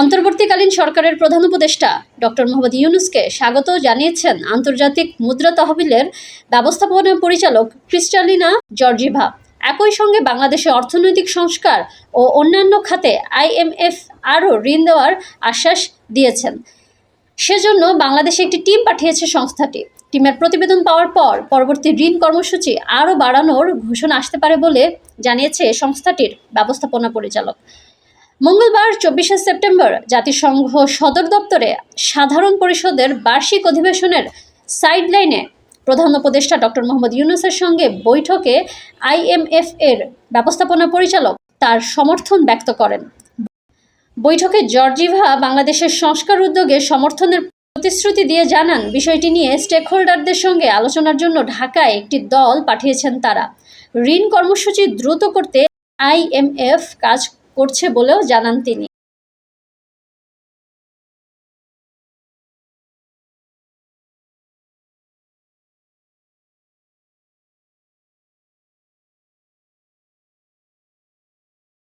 অন্তর্বর্তীকালীন সরকারের প্রধান উপদেষ্টা ডক্টর মোহাম্মদ ইউনুসকে স্বাগত জানিয়েছেন আন্তর্জাতিক মুদ্রা তহবিলের ব্যবস্থাপনা পরিচালক ক্রিস্টালিনা জর্জিভা। একই সঙ্গে বাংলাদেশে অর্থনৈতিক সংস্কার ও অন্যান্য খাতে আইএমএফ আরও ঋণ দেওয়ার আশ্বাস দিয়েছেন। সেজন্য বাংলাদেশে একটি টিম পাঠিয়েছে সংস্থাটি। টিমের প্রতিবেদন পাওয়ার পর পরবর্তী ঋণ কর্মসূচি আরও বাড়ানোর ঘোষণা আসতে পারে বলে জানিয়েছে সংস্থাটির ব্যবস্থাপনা পরিচালক। মঙ্গলবার, চব্বিশে সেপ্টেম্বর, জাতিসংঘ সদর দপ্তরে সাধারণ পরিষদের বার্ষিক অধিবেশনের সাইডলাইনে প্রধান উপদেষ্টা ডক্টর মোহাম্মদ ইউনুসের সঙ্গে বৈঠকে আইএমএফ এর ব্যবস্থাপনা পরিচালক তার সমর্থন ব্যক্ত করেন। বৈঠকে জর্জিভা বাংলাদেশের সংস্কার উদ্যোগে সমর্থনের প্রতিশ্রুতি দিয়ে জানান, বিষয়টি নিয়ে স্টেকহোল্ডারদের সঙ্গে আলোচনার জন্য ঢাকায় একটি দল পাঠিয়েছেন তারা। ঋণ কর্মসূচি দ্রুত করতে আইএমএফ কাজ করছে বলেও জানান তিনি।